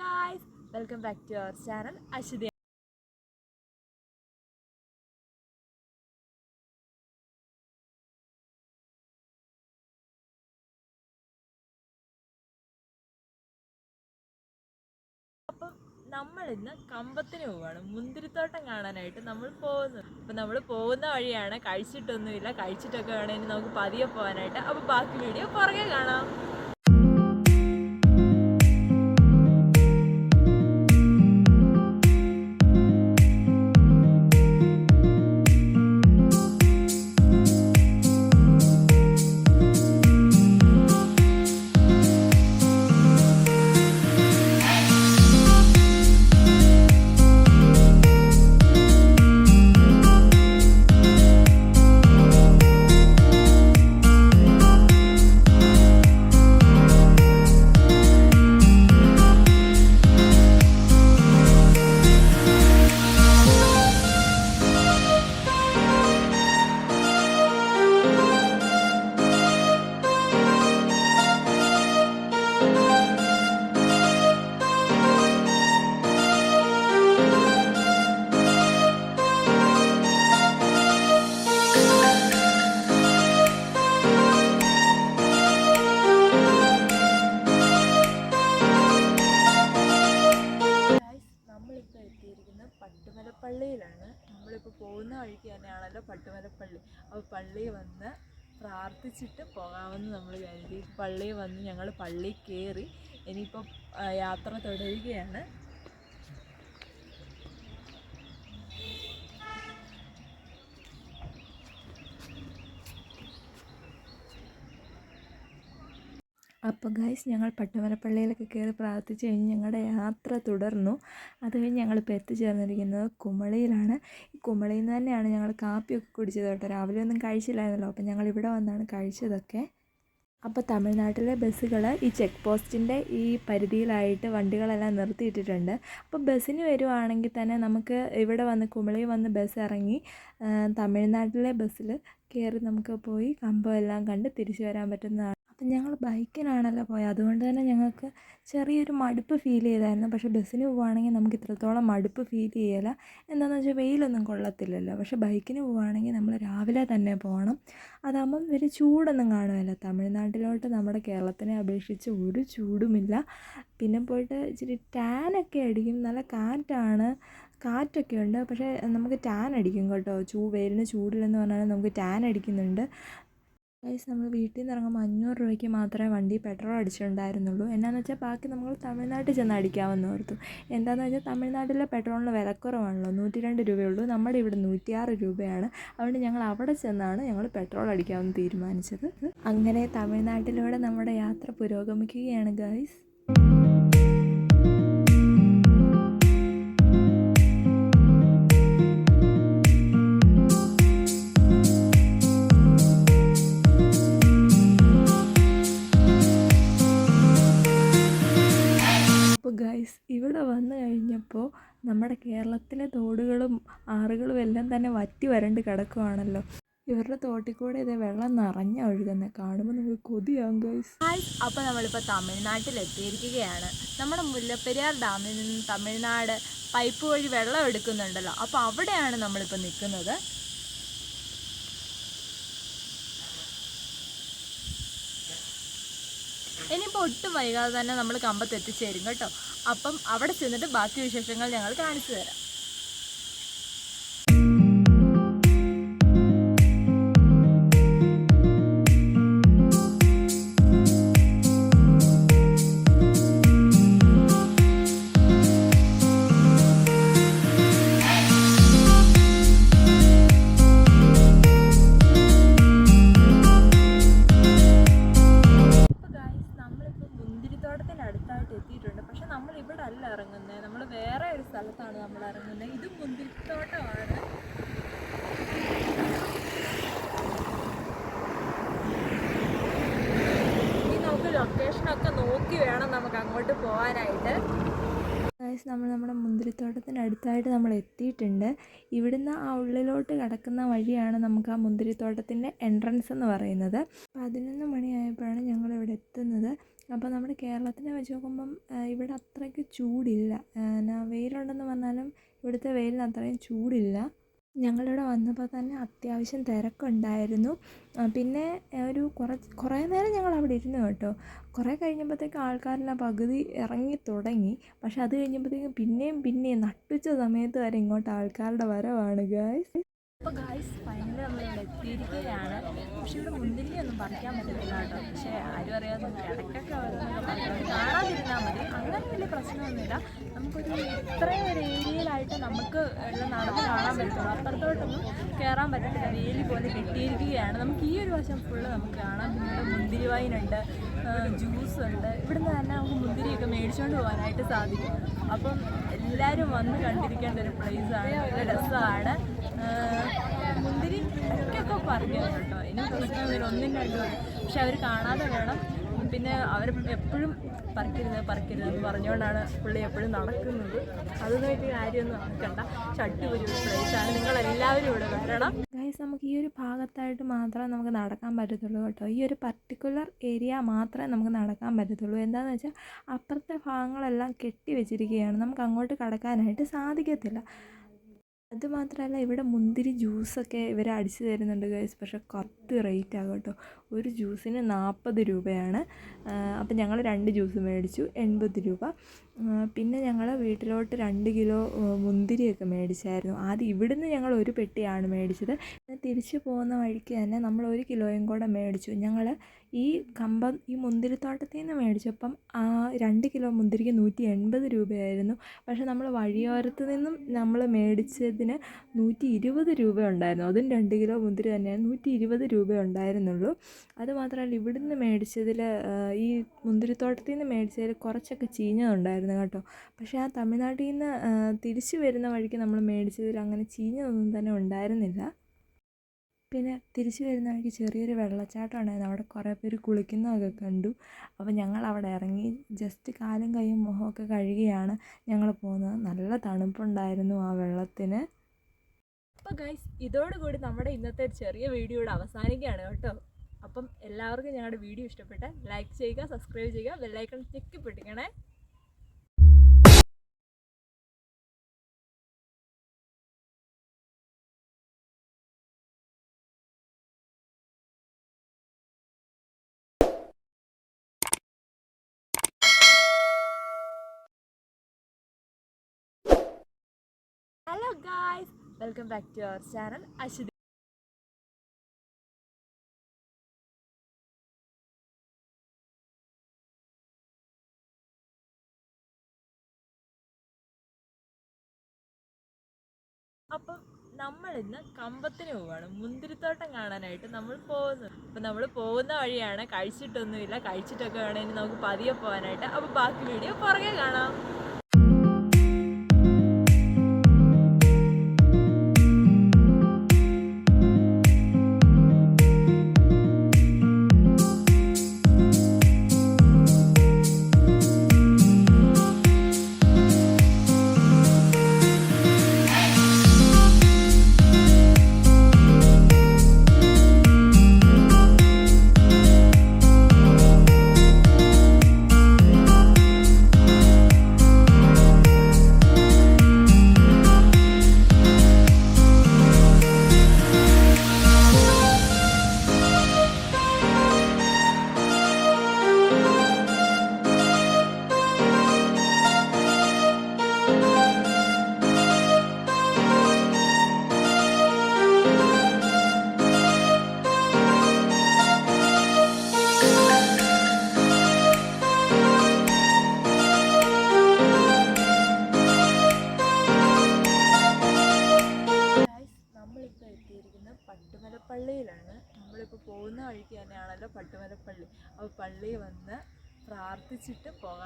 Guys welcome back to our channel Aswathy അപ്പം നമ്മൾ ഇന്ന് കമ്പത്തിന് പോവാണ്. മുന്തിരിത്തോട്ടം കാണാനായിട്ട് നമ്മൾ പോകുന്നത്. അപ്പം നമ്മൾ പോകുന്ന വഴിയാണ്. കഴിച്ചിട്ടൊന്നുമില്ല. കഴിച്ചിട്ടൊക്കെ വേണമെങ്കിൽ നമുക്ക് പതിയെ പോകാനായിട്ട്. അപ്പോൾ ബാക്കി വീഡിയോ പുറകെ കാണാം. വഴിക്ക് തന്നെയാണല്ലോ പട്ടുമലപ്പള്ളി അപ്പോൾ പള്ളി വന്ന് പ്രാർത്ഥിച്ചിട്ട് പോകാമെന്ന് നമ്മൾ കരുതി. പള്ളി വന്ന് ഞങ്ങൾ പള്ളി കയറി ഇനിയിപ്പോൾ യാത്ര തുടരുകയാണ്. അപ്പോൾ ഗൈസ് ഞങ്ങൾ പട്ടുമലപ്പള്ളിയിലൊക്കെ കയറി പ്രാർത്ഥിച്ചു കഴിഞ്ഞ് ഞങ്ങളുടെ യാത്ര തുടർന്നു. അത് കഴിഞ്ഞ് ഞങ്ങളിപ്പോൾ എത്തിച്ചേർന്നിരിക്കുന്നത് കുമളിയിലാണ്. ഈ കുമളിയിൽ നിന്ന് തന്നെയാണ് ഞങ്ങൾ കാപ്പിയൊക്കെ കുടിച്ചത് കേട്ടോ. രാവിലെ ഒന്നും കഴിച്ചില്ലായിരുന്നല്ലോ. അപ്പോൾ ഞങ്ങൾ ഇവിടെ വന്നാണ് കഴിച്ചതൊക്കെ. അപ്പോൾ തമിഴ്നാട്ടിലെ ബസ്സുകൾ ഈ ചെക്ക് പോസ്റ്റിന്റെ ഈ പരിധിയിലായിട്ട് വണ്ടികളെല്ലാം നിർത്തിയിട്ടിട്ടുണ്ട്. അപ്പോൾ ബസ്സിന് വരുവാണെങ്കിൽ തന്നെ നമുക്ക് ഇവിടെ വന്ന് കുമളി വന്ന് ബസ് ഇറങ്ങി തമിഴ്നാട്ടിലെ ബസ്സിൽ കയറി നമുക്ക് പോയി കമ്പം എല്ലാം കണ്ട് തിരിച്ചു വരാൻ പറ്റുന്നതാണ്. അപ്പം ഞങ്ങൾ ബൈക്കിനാണല്ലോ പോയത് അതുകൊണ്ട് തന്നെ ഞങ്ങൾക്ക് ചെറിയൊരു മടുപ്പ് ഫീൽ ചെയ്തായിരുന്നു. പക്ഷേ ബസ്സിന് പോവുകയാണെങ്കിൽ നമുക്ക് ഇത്രത്തോളം മടുപ്പ് ഫീൽ ചെയ്യില്ല എന്താണെന്ന് വെച്ചാൽ വെയിലൊന്നും കൊള്ളത്തില്ലല്ലോ. പക്ഷേ ബൈക്കിന് പോവുകയാണെങ്കിൽ നമ്മൾ രാവിലെ തന്നെ പോകണം അതാകുമ്പം ഒരു ചൂടൊന്നും കാണുമല്ലോ തമിഴ്നാട്ടിലോട്ട് നമ്മുടെ കേരളത്തിനെ അപേക്ഷിച്ച് ഒരു ചൂടുമില്ല. പിന്നെ പോയിട്ട് ഇച്ചിരി ടാനൊക്കെ അടിക്കും. നല്ല കാറ്റാണ്. കാറ്റൊക്കെ ഉണ്ട്. പക്ഷേ നമുക്ക് ടാൻ അടിക്കും കേട്ടോ. ചൂ വെയിലിന് ചൂടില്ലെന്ന് പറഞ്ഞാൽ നമുക്ക് ടാൻ അടിക്കുന്നുണ്ട്. ഗൈസ് നമ്മൾ വീട്ടിൽ നിന്ന് ഇറങ്ങുമ്പോൾ അഞ്ഞൂറ് രൂപയ്ക്ക് മാത്രമേ വണ്ടി പെട്രോൾ അടിച്ചിട്ടുണ്ടായിരുന്നുള്ളൂ. എന്നാന്ന് വെച്ചാൽ ബാക്കി നമ്മൾ തമിഴ്നാട്ടിൽ ചെന്ന് അടിക്കാമെന്ന് ഓർത്തു. എന്താണെന്ന് വെച്ചാൽ തമിഴ്നാട്ടിലെ പെട്രോളിന് വിലക്കുറവാണല്ലോ നൂറ്റി രണ്ട് രൂപയുള്ളൂ. നമ്മുടെ ഇവിടെ നൂറ്റിയാറ് രൂപയാണ്. അതുകൊണ്ട് ഞങ്ങൾ അവിടെ ചെന്നാണ് ഞങ്ങൾ പെട്രോൾ അടിക്കാമെന്ന് തീരുമാനിച്ചത്. അങ്ങനെ തമിഴ്നാട്ടിലൂടെ നമ്മുടെ യാത്ര പുരോഗമിക്കുകയാണ് ഗൈസ് നമ്മുടെ കേരളത്തിലെ തോടുകളും ആറുകളും എല്ലാം തന്നെ വറ്റി വരണ്ട് കിടക്കുവാണല്ലോ. ഇവരുടെ തോട്ടിൽ കൂടെ ഇതേ വെള്ളം നിറഞ്ഞ ഒഴുകുന്നത് കാണുമ്പോൾ നമുക്ക് കൊതിയാവും ഗൈസ് അപ്പോൾ നമ്മളിപ്പോൾ തമിഴ്നാട്ടിൽ എത്തിയിരിക്കുകയാണ് നമ്മുടെ മുല്ലപ്പെരിയാർ ഡാമിൽ നിന്ന് തമിഴ്നാട് പൈപ്പ് വഴി വെള്ളം എടുക്കുന്നുണ്ടല്ലോ. അപ്പോൾ അവിടെയാണ് നമ്മളിപ്പോൾ നിൽക്കുന്നത്. ഇനിയിപ്പോൾ ഒട്ടും വൈകാതെ തന്നെ നമ്മൾ കമ്പത്ത് എത്തിച്ചേരും കേട്ടോ. അപ്പം അവിടെ ചെന്നിട്ട് ബാക്കി വിശേഷങ്ങൾ ഞങ്ങൾ കാണിച്ചു തരാം. മുന്തിരിത്തോട്ടത്തിന്റെ അടുത്തായിട്ട് നമ്മൾ എത്തിയിട്ടുണ്ട്. ഇവിടുന്ന് ആ ഉള്ളിലോട്ട് കടക്കുന്ന വഴിയാണ് നമുക്ക് ആ മുന്തിരിത്തോട്ടത്തിന്റെ എൻട്രൻസ് എന്ന് പറയുന്നത്. പതിനൊന്ന് മണിയായപ്പോഴാണ് ഞങ്ങൾ ഇവിടെ എത്തുന്നത്. അപ്പോൾ നമ്മുടെ കേരളത്തിനെ വെച്ച് നോക്കുമ്പം ഇവിടെ അത്രയ്ക്ക് ചൂടില്ല. വെയിലുണ്ടെന്ന് പറഞ്ഞാലും ഇവിടുത്തെ വെയിലിന് അത്രയും ചൂടില്ല. ഞങ്ങളിവിടെ വന്നപ്പോൾ തന്നെ അത്യാവശ്യം തിരക്കുണ്ടായിരുന്നു. പിന്നെ ഒരു കുറച്ച് കുറേ നേരം ഞങ്ങൾ അവിടെ ഇരുന്നു കേട്ടോ. കുറേ കഴിഞ്ഞപ്പോഴത്തേക്ക് ആൾക്കാരെല്ലാം പകുതി ഇറങ്ങി തുടങ്ങി. പക്ഷെ അത് കഴിഞ്ഞപ്പോഴത്തേക്കും പിന്നെയും പിന്നെയും നട്ടുച്ച സമയത്ത് വരെ ഇങ്ങോട്ട് ആൾക്കാരുടെ വരവാണ് ഗായ്സ് അപ്പോൾ ഗായ്സ് ഫൈനലി നമ്മളിവിടെ എത്തിയിരിക്കുകയാണ്. പക്ഷെ ഇവിടെ മുന്തിരിയൊന്നും പറിക്കാൻ പറ്റത്തില്ല കേട്ടോ. പക്ഷേ ആരും അറിയാതെ ഇടയ്ക്കൊക്കെ ഓരോന്നൊക്കെ പറിക്കണം കാണാതിരുന്നാൽ മതി. അങ്ങനെ വലിയ പ്രശ്നമൊന്നുമില്ല. നമുക്കൊരു ഇത്രയും ഒരു ഏരിയയിലായിട്ട് നമുക്ക് എല്ലാം നടന്ന് കാണാൻ പറ്റുള്ളൂ അപ്പുറത്തോട്ടൊന്നും കയറാൻ പറ്റത്തില്ല. വേലി പോലെ കെട്ടിയിരിക്കുകയാണ്. നമുക്ക് ഈ ഒരു വശം ഫുള്ള് നമുക്ക് കാണാം. പിന്നീട് മുന്തിരി വൈനുണ്ട് ജ്യൂസ് ഉണ്ട്. ഇവിടുന്ന് തന്നെ നമുക്ക് മുന്തിരിയൊക്കെ മേടിച്ചുകൊണ്ട് പോകാനായിട്ട് സാധിക്കും. അപ്പം എല്ലാവരും വന്ന് കണ്ടിരിക്കേണ്ട ഒരു പ്ലേസാണ് ഒരു രസമാണ്. മുന്തിരി ഒക്കെ പറഞ്ഞു കേട്ടോ. ഇനി പ്രശ്നമൊന്നുമില്ല ഒന്നും രണ്ടും പക്ഷെ അവർ കാണാതെ വേണം. പിന്നെ അവർ എപ്പോഴും പറിക്കരുത് പറിക്കരുത് എന്ന് പറഞ്ഞുകൊണ്ടാണ് പുള്ളി എപ്പോഴും നടക്കുന്നത്. അതൊന്നും കാര്യമൊന്നും നടക്കണ്ട ചട്ടി ഒരു പ്ലേസാണ് നിങ്ങളെല്ലാവരും ഇവിടെ വരണം. ഗൈസ് നമുക്ക് ഈ ഒരു ഭാഗത്തായിട്ട് മാത്രമേ നമുക്ക് നടക്കാൻ പറ്റത്തുള്ളൂ കേട്ടോ. ഈ ഒരു പർട്ടിക്കുലർ ഏരിയ മാത്രമേ നമുക്ക് നടക്കാൻ പറ്റത്തുള്ളൂ. എന്താണെന്ന് വെച്ചാൽ അപ്പുറത്തെ ഭാഗങ്ങളെല്ലാം കെട്ടി വെച്ചിരിക്കുകയാണ്. നമുക്ക് അങ്ങോട്ട് കടക്കാനായിട്ട് സാധിക്കത്തില്ല. അതുമാത്രമല്ല ഇവിടെ മുന്തിരി ജ്യൂസൊക്കെ ഇവർ അടിച്ചു തരുന്നുണ്ട് ഗൈസ് പക്ഷേ കുറച്ച് റേറ്റ് ആകും കേട്ടോ. ഒരു ജ്യൂസിന് നാൽപ്പത് രൂപയാണ്. അപ്പം ഞങ്ങൾ രണ്ട് ജ്യൂസ് മേടിച്ചു എൺപത് രൂപ. പിന്നെ ഞങ്ങൾ വീട്ടിലോട്ട് രണ്ട് കിലോ മുന്തിരിയൊക്കെ മേടിച്ചായിരുന്നു. ആദ്യം ഇവിടുന്ന് ഞങ്ങൾ ഒരു പെട്ടിയാണ് മേടിച്ചത്. തിരിച്ചു പോകുന്ന വഴിക്ക് തന്നെ നമ്മൾ ഒരു കിലോയും കൂടെ മേടിച്ചു. ഞങ്ങൾ ഈ കമ്പം ഈ മുന്തിരിത്തോട്ടത്തിൽ നിന്ന് മേടിച്ചപ്പം ആ രണ്ട് കിലോ മുന്തിരിക്ക് നൂറ്റി എൺപത് രൂപയായിരുന്നു. പക്ഷേ നമ്മൾ വഴിയോരത്ത് നിന്നും നമ്മൾ മേടിച്ചതിന് നൂറ്റി ഇരുപത് രൂപ ഉണ്ടായിരുന്നു. അതും രണ്ട് കിലോ മുന്തിരി തന്നെയാണ്. നൂറ്റി ഇരുപത് രൂപ ഉണ്ടായിരുന്നുള്ളൂ. അതുമാത്രമല്ല ഇവിടുന്ന് മേടിച്ചതിൽ ഈ മുന്തിരിത്തോട്ടത്തിൽ നിന്ന് മേടിച്ചതിൽ കുറച്ചൊക്കെ ചീഞ്ഞതുണ്ടായിരുന്നു കേട്ടോ. പക്ഷേ ആ തമിഴ്നാട്ടിൽ നിന്ന് തിരിച്ചു വരുന്ന വഴിക്ക് നമ്മൾ മേടിച്ചതിൽ അങ്ങനെ ചീഞ്ഞതൊന്നും തന്നെ ഉണ്ടായിരുന്നില്ല. പിന്നെ തിരിച്ചു വരുന്ന വഴിക്ക് ചെറിയൊരു വെള്ളച്ചാട്ടം ഉണ്ടായിരുന്നു അവിടെ കുറേ പേര് കുളിക്കുന്നതൊക്കെ കണ്ടു. അപ്പോൾ ഞങ്ങൾ അവിടെ ഇറങ്ങി ജസ്റ്റ് കാലും കൈയും മുഖമൊക്കെ കഴുകിയാണ് ഞങ്ങൾ പോകുന്നത്. നല്ല തണുപ്പുണ്ടായിരുന്നു ആ വെള്ളത്തിന്. അപ്പോൾ ഗൈസ് ഇതോടുകൂടി നമ്മുടെ ഇന്നത്തെ ചെറിയ വീഡിയോയുടെ അവസാനിക്കുകയാണ് കേട്ടോ. അപ്പം എല്ലാവർക്കും ഞങ്ങളുടെ വീഡിയോ ഇഷ്ടപ്പെട്ട ലൈക്ക് ചെയ്യുക സബ്സ്ക്രൈബ് ചെയ്യുക bell icon check പിടിക്കണേ. Hello guys welcome back to our channel Aswathy നമ്മൾ ഇന്ന് കമ്പത്തിന് പോവാണ്. മുന്തിരിത്തോട്ടം കാണാനായിട്ട് നമ്മൾ പോകുന്നത്. അപ്പം നമ്മൾ പോകുന്ന വഴിയാണ് കഴിച്ചിട്ടൊന്നുമില്ല. കഴിച്ചിട്ടൊക്കെ വേണമെങ്കിൽ നമുക്ക് പതിയെ പോകാനായിട്ട് അപ്പോൾ ബാക്കി വീഡിയോ പുറകെ കാണാം.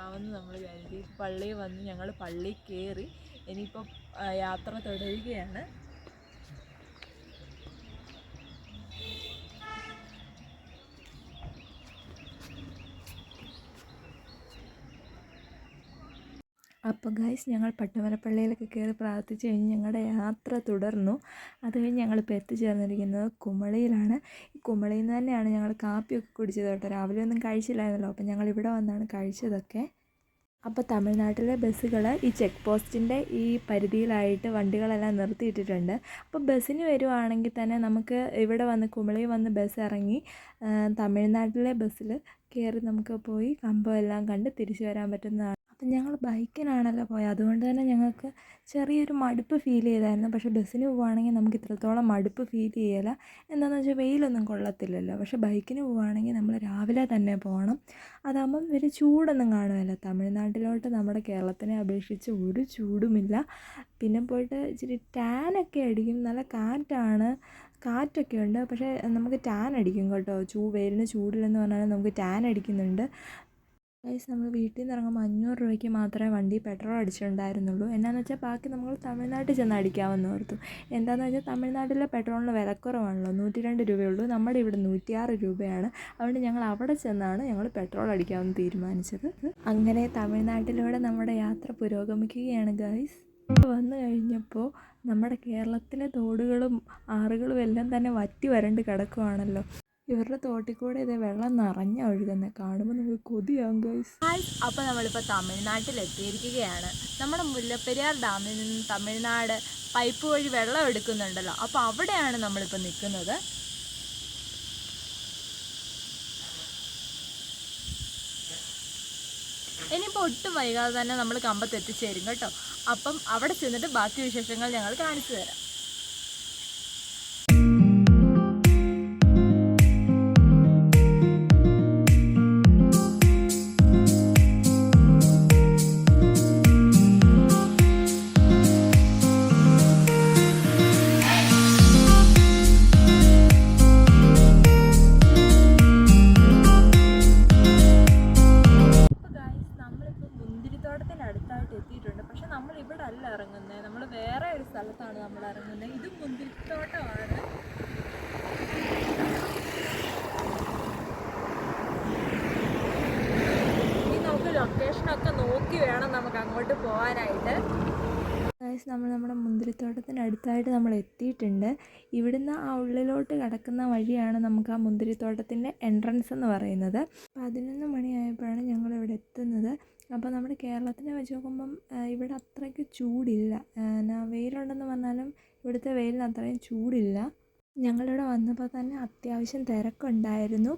പോകാമെന്ന് നമ്മൾ കരുതി പള്ളിയിൽ വന്ന് ഞങ്ങൾ പള്ളി കയറി ഇനിയിപ്പോൾ യാത്ര തുടരുകയാണ്. അപ്പോൾ ഗൈസ് ഞങ്ങൾ പട്ടുമലപ്പള്ളിയിലൊക്കെ കയറി പ്രാർത്ഥിച്ച് കഴിഞ്ഞ് ഞങ്ങളുടെ യാത്ര തുടർന്നു. അത് കഴിഞ്ഞ് ഞങ്ങളിപ്പോൾ എത്തിച്ചേർന്നിരിക്കുന്നത് കുമളിയിലാണ്. ഈ കുമളിയിൽ നിന്ന് തന്നെയാണ് ഞങ്ങൾ കാപ്പിയൊക്കെ കുടിച്ചത് കേട്ടോ. രാവിലെ ഒന്നും കഴിച്ചില്ലായിരുന്നല്ലോ. അപ്പോൾ ഞങ്ങൾ ഇവിടെ വന്നാണ് കഴിച്ചതൊക്കെ. അപ്പോൾ തമിഴ്നാട്ടിലെ ബസ്സുകൾ ഈ ചെക്ക് പോസ്റ്റിന്റെ ഈ പരിധിയിലായിട്ട് വണ്ടികളെല്ലാം നിർത്തിയിട്ടിട്ടുണ്ട്. അപ്പോൾ ബസ്സിന് വരുവാണെങ്കിൽ തന്നെ നമുക്ക് ഇവിടെ വന്ന് കുമളി വന്ന് ബസ് ഇറങ്ങി തമിഴ്നാട്ടിലെ ബസ്സിൽ കയറി നമുക്ക് പോയി കമ്പം എല്ലാം കണ്ട് തിരിച്ചു വരാൻ പറ്റുന്നതാണ്. അപ്പം ഞങ്ങൾ ബൈക്കിനാണല്ലോ പോയത് അതുകൊണ്ട് തന്നെ ഞങ്ങൾക്ക് ചെറിയൊരു മടുപ്പ് ഫീൽ ചെയ്തായിരുന്നു. പക്ഷേ ബസ്സിന് പോവുകയാണെങ്കിൽ നമുക്ക് ഇത്രത്തോളം മടുപ്പ് ഫീൽ ചെയ്യില്ല എന്താണെന്ന് വെച്ചാൽ വെയിലൊന്നും കൊള്ളത്തില്ലല്ലോ. പക്ഷേ ബൈക്കിന് പോവുകയാണെങ്കിൽ നമ്മൾ രാവിലെ തന്നെ പോകണം അതാകുമ്പം ഒരു ചൂടൊന്നും കാണുമല്ലോ തമിഴ്നാട്ടിലോട്ട് നമ്മുടെ കേരളത്തിനെ അപേക്ഷിച്ച് ഒരു ചൂടുമില്ല. പിന്നെ പോയിട്ട് ഇച്ചിരി ടാനൊക്കെ അടിക്കും. നല്ല കാറ്റാണ്. കാറ്റൊക്കെ ഉണ്ട്. പക്ഷേ നമുക്ക് ടാൻ അടിക്കും കേട്ടോ. ചൂ വെയിലിന് ചൂടില്ലെന്ന് പറഞ്ഞാൽ നമുക്ക് ടാൻ അടിക്കുന്നുണ്ട്. ഗൈസ് നമ്മൾ വീട്ടിൽ നിന്ന് ഇറങ്ങുമ്പോൾ അഞ്ഞൂറ് രൂപയ്ക്ക് മാത്രമേ വണ്ടി പെട്രോൾ അടിച്ചിട്ടുണ്ടായിരുന്നുള്ളൂ. എന്നാന്ന് വെച്ചാൽ ബാക്കി നമ്മൾ തമിഴ്നാട്ടിൽ ചെന്ന് അടിക്കാമെന്ന് ഓർത്തു. എന്താണെന്ന് വെച്ചാൽ തമിഴ്നാട്ടിലെ പെട്രോളിന് വിലക്കുറവാണല്ലോ നൂറ്റി രണ്ട് രൂപയുള്ളൂ. നമ്മുടെ ഇവിടെ നൂറ്റിയാറ് രൂപയാണ്. അതുകൊണ്ട് ഞങ്ങൾ അവിടെ ചെന്നാണ് ഞങ്ങൾ പെട്രോൾ അടിക്കാമെന്ന് തീരുമാനിച്ചത്. അങ്ങനെ തമിഴ്നാട്ടിലൂടെ നമ്മുടെ യാത്ര പുരോഗമിക്കുകയാണ് ഗൈസ് വന്നു കഴിഞ്ഞപ്പോൾ നമ്മുടെ കേരളത്തിലെ തോടുകളും ആറുകളും എല്ലാം തന്നെ വറ്റി വരണ്ട് കിടക്കുവാണല്ലോ. ഇവരുടെ തോട്ടിൽ കൂടെ ഇത് വെള്ളം നിറഞ്ഞ ഒഴുകുന്നത് കാണുമ്പോൾ നമുക്ക് കൊതിയാവും ഗൈസ് അപ്പോൾ നമ്മളിപ്പോൾ തമിഴ്നാട്ടിൽ എത്തിയിരിക്കുകയാണ്. നമ്മുടെ മുല്ലപ്പെരിയാർ ഡാമിൽ നിന്ന് തമിഴ്നാട് പൈപ്പ് വഴി വെള്ളം എടുക്കുന്നുണ്ടല്ലോ. അപ്പോൾ അവിടെയാണ് നമ്മളിപ്പോൾ നിൽക്കുന്നത്. ഇനിയിപ്പോൾ ഒട്ടും വൈകാതെ തന്നെ നമ്മൾ കമ്പത്ത് എത്തിച്ചേരും കേട്ടോ. അപ്പം അവിടെ ചെന്നിട്ട് ബാക്കി വിശേഷങ്ങൾ ഞങ്ങൾ കാണിച്ചു തരാം. നമ്മൾ ഇവിടെ അല്ല ഇറങ്ങുന്നത് നമ്മൾ വേറെ ഒരു സ്ഥലത്താണ് നമ്മൾ ഇറങ്ങുന്നത് ഇത് മുന്തിരിത്തോട്ടമാണ്. ഇനി നമുക്ക് ലൊക്കേഷനൊക്കെ നോക്കി വേണം നമുക്ക് അങ്ങോട്ട് പോകാനായിട്ട് നമ്മൾ നമ്മുടെ മുന്തിരിത്തോട്ടത്തിന് അടുത്തായിട്ട് നമ്മൾ എത്തിയിട്ടുണ്ട്. ഇവിടുന്ന് ആ ഉള്ളിലോട്ട് കിടക്കുന്ന വഴിയാണ് നമുക്ക് ആ മുന്തിരിത്തോട്ടത്തിന്റെ എൻട്രൻസ് എന്ന് പറയുന്നത്. പതിനൊന്ന് മണിയായപ്പോഴാണ് ഞങ്ങൾ അപ്പോൾ നമ്മുടെ കേരളത്തിനെ വെച്ച് നോക്കുമ്പം ഇവിടെ അത്രയ്ക്ക് ചൂടില്ല. എന്നാ വെയിലുണ്ടെന്ന് പറഞ്ഞാലും ഇവിടുത്തെ വെയിലിന് അത്രയും ചൂടില്ല. ഞങ്ങളിവിടെ വന്നപ്പോൾ തന്നെ അത്യാവശ്യം തിരക്കുണ്ടായിരുന്നു.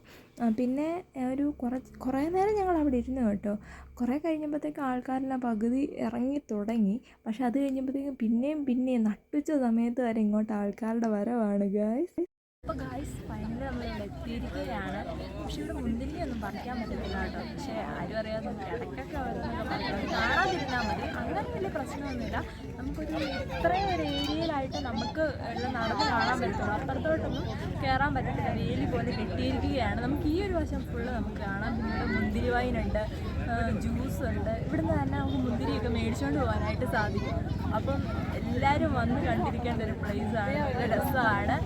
പിന്നെ ഒരു കുറച്ച് കുറേ നേരം ഞങ്ങൾ അവിടെ ഇരുന്നു കേട്ടോ. കുറേ കഴിഞ്ഞപ്പോഴത്തേക്ക് ആൾക്കാരെല്ലാം പകുതി ഇറങ്ങി തുടങ്ങി. പക്ഷെ അത് കഴിഞ്ഞപ്പോഴത്തേക്കും പിന്നെയും പിന്നെയും നട്ടുച്ച സമയത്ത് വരെ ഇങ്ങോട്ട് ആൾക്കാരുടെ വരവാണ് ഗായ്സ് അപ്പോൾ ഗായ്സ് ഫൈനലി നമ്മൾ എത്തിയിരിക്കുകയാണ്. പക്ഷെ ഇവിടെ മുന്തിരിയൊന്നും പറിക്കാൻ പറ്റുന്നില്ല കേട്ടോ. പക്ഷേ ആരും അറിയാതെ ഇടയ്ക്കൊക്കെ ഓരോന്നൊക്കെ പറിക്കാം കാണാതിരുന്നാൽ മതി. അങ്ങനെ വലിയ പ്രശ്നമൊന്നുമില്ല. നമുക്കൊരു ഇത്രയും ഒരു ഏരിയയിലായിട്ട് നമുക്ക് ഉള്ള നടന്ന് കാണാൻ പറ്റുള്ളൂ അപ്പുറത്തോട്ടൊന്നും കയറാൻ പറ്റത്തില്ല. വേലി പോലെ കെട്ടിയിരിക്കുകയാണ്. നമുക്ക് ഈ ഒരു വശം ഫുള്ള് നമുക്ക് കാണാം പിന്നെ ഇവിടെ മുന്തിരി വൈനുണ്ട് ജ്യൂസ് ഉണ്ട്. ഇവിടുന്ന് തന്നെ നമുക്ക് മുന്തിരിയൊക്കെ മേടിച്ചുകൊണ്ട് പോകാനായിട്ട് സാധിക്കും. അപ്പം എല്ലാവരും വന്ന് കണ്ടിരിക്കേണ്ട ഒരു പ്ലേസാണ് നല്ല രസമാണ്.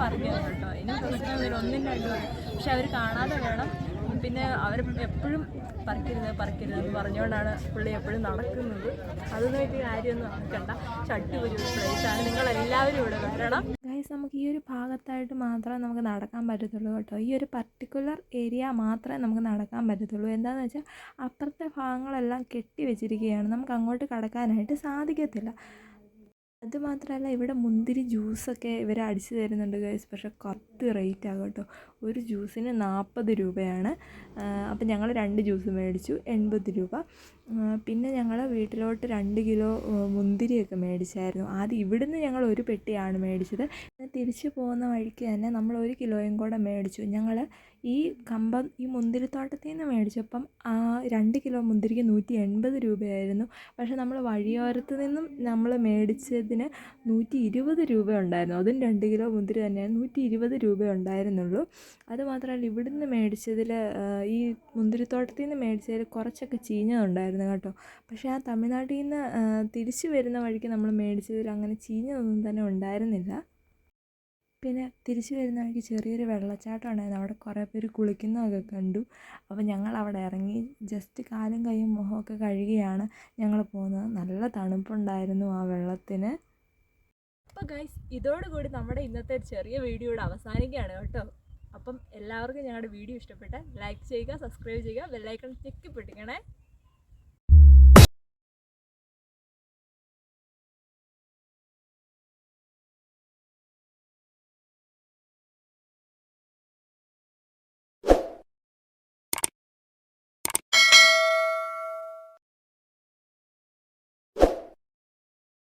പറിക്കണം കേട്ടോ. ഇനി പ്രശ്നമൊന്നുമില്ല ഒന്നും രണ്ടും പക്ഷെ അവർ കാണാതെ വേണം. പിന്നെ അവർ എപ്പോഴും പറിക്കരുത് പറിക്കരുത് എന്ന് പറഞ്ഞുകൊണ്ടാണ് പുള്ളി എപ്പോഴും നടക്കുന്നത്. അതൊന്നും വലിയ കാര്യമൊന്നും നടക്കണ്ട അടിപൊളി പ്ലേസാണ് നിങ്ങളെല്ലാവരും ഇവിടെ വരണം. നമുക്ക് ഈ ഒരു ഭാഗത്തായിട്ട് മാത്രമേ നമുക്ക് നടക്കാൻ പറ്റത്തുള്ളൂ കേട്ടോ. ഈ ഒരു പർട്ടിക്കുലർ ഏരിയ മാത്രമേ നമുക്ക് നടക്കാൻ പറ്റത്തുള്ളൂ. എന്താണെന്ന് വെച്ചാൽ അപ്പുറത്തെ ഭാഗങ്ങളെല്ലാം കെട്ടി വെച്ചിരിക്കുകയാണ്. നമുക്ക് അങ്ങോട്ട് കടക്കാനായിട്ട് സാധിക്കത്തില്ല. അതുമാത്രമല്ല ഇവിടെ മുന്തിരി ജ്യൂസൊക്കെ ഇവർ അടിച്ച് തരുന്നുണ്ട് ഗൈസ് പക്ഷെ കറക്റ്റ് റേറ്റ് ആകും കേട്ടോ. ഒരു ജ്യൂസിന് നാൽപ്പത് രൂപയാണ്. അപ്പം ഞങ്ങൾ രണ്ട് ജ്യൂസ് മേടിച്ചു എൺപത് രൂപ. പിന്നെ ഞങ്ങൾ വീട്ടിലോട്ട് രണ്ട് കിലോ മുന്തിരിയൊക്കെ മേടിച്ചായിരുന്നു. ആദ്യം ഇവിടുന്ന് ഞങ്ങൾ ഒരു പെട്ടിയാണ് മേടിച്ചത്. തിരിച്ചു പോകുന്ന വഴിക്ക് തന്നെ നമ്മൾ ഒരു കിലോയും കൂടെ മേടിച്ചു. ഞങ്ങൾ ഈ കമ്പം ഈ മുന്തിരിത്തോട്ടത്തിൽ നിന്ന് മേടിച്ചപ്പം ആ രണ്ട് കിലോ മുന്തിരിക്ക് നൂറ്റി എൺപത് രൂപയായിരുന്നു. പക്ഷേ നമ്മൾ വഴിയോരത്ത് നിന്നും നമ്മൾ മേടിച്ചതിന് നൂറ്റി ഇരുപത് രൂപ ഉണ്ടായിരുന്നു അതും രണ്ട് കിലോ മുന്തിരി തന്നെയാണ്. നൂറ്റി ഇരുപത് രൂപ ഉണ്ടായിരുന്നുള്ളൂ അതുമാത്രമല്ല ഇവിടുന്ന് മേടിച്ചതിൽ ഈ മുന്തിരിത്തോട്ടത്തിൽ നിന്ന് മേടിച്ചതിൽ കുറച്ചൊക്കെ ചീഞ്ഞതുണ്ടായിരുന്നു കേട്ടോ. പക്ഷേ ആ തമിഴ്നാട്ടിൽ നിന്ന് തിരിച്ചു വരുന്ന വഴിക്ക് നമ്മൾ മേടിച്ചതിൽ അങ്ങനെ ചീഞ്ഞതൊന്നും തന്നെ ഉണ്ടായിരുന്നില്ല. പിന്നെ തിരിച്ചു വരുന്ന വഴിക്ക് ചെറിയൊരു വെള്ളച്ചാട്ടം ഉണ്ടായിരുന്നു അവിടെ കുറേ പേര് കുളിക്കുന്നതൊക്കെ കണ്ടു. അപ്പോൾ ഞങ്ങൾ അവിടെ ഇറങ്ങി ജസ്റ്റ് കാലും കൈയും മുഖമൊക്കെ കഴുകിയാണ് ഞങ്ങൾ പോകുന്നത്. നല്ല തണുപ്പുണ്ടായിരുന്നു ആ വെള്ളത്തിന്. അപ്പോൾ ഗൈസ് ഇതോടുകൂടി നമ്മുടെ ഇന്നത്തെ ചെറിയ വീഡിയോ ഇവിടെ അവസാനിക്കുകയാണ് കേട്ടോ. അപ്പം എല്ലാവർക്കും ഞങ്ങളുടെ വീഡിയോ ഇഷ്ടപ്പെട്ട ലൈക്ക് ചെയ്യുക സബ്സ്ക്രൈബ് ചെയ്യുക ബെല്ലൈക്കൺ ഞെക്കി പൊട്ടിക്കണേ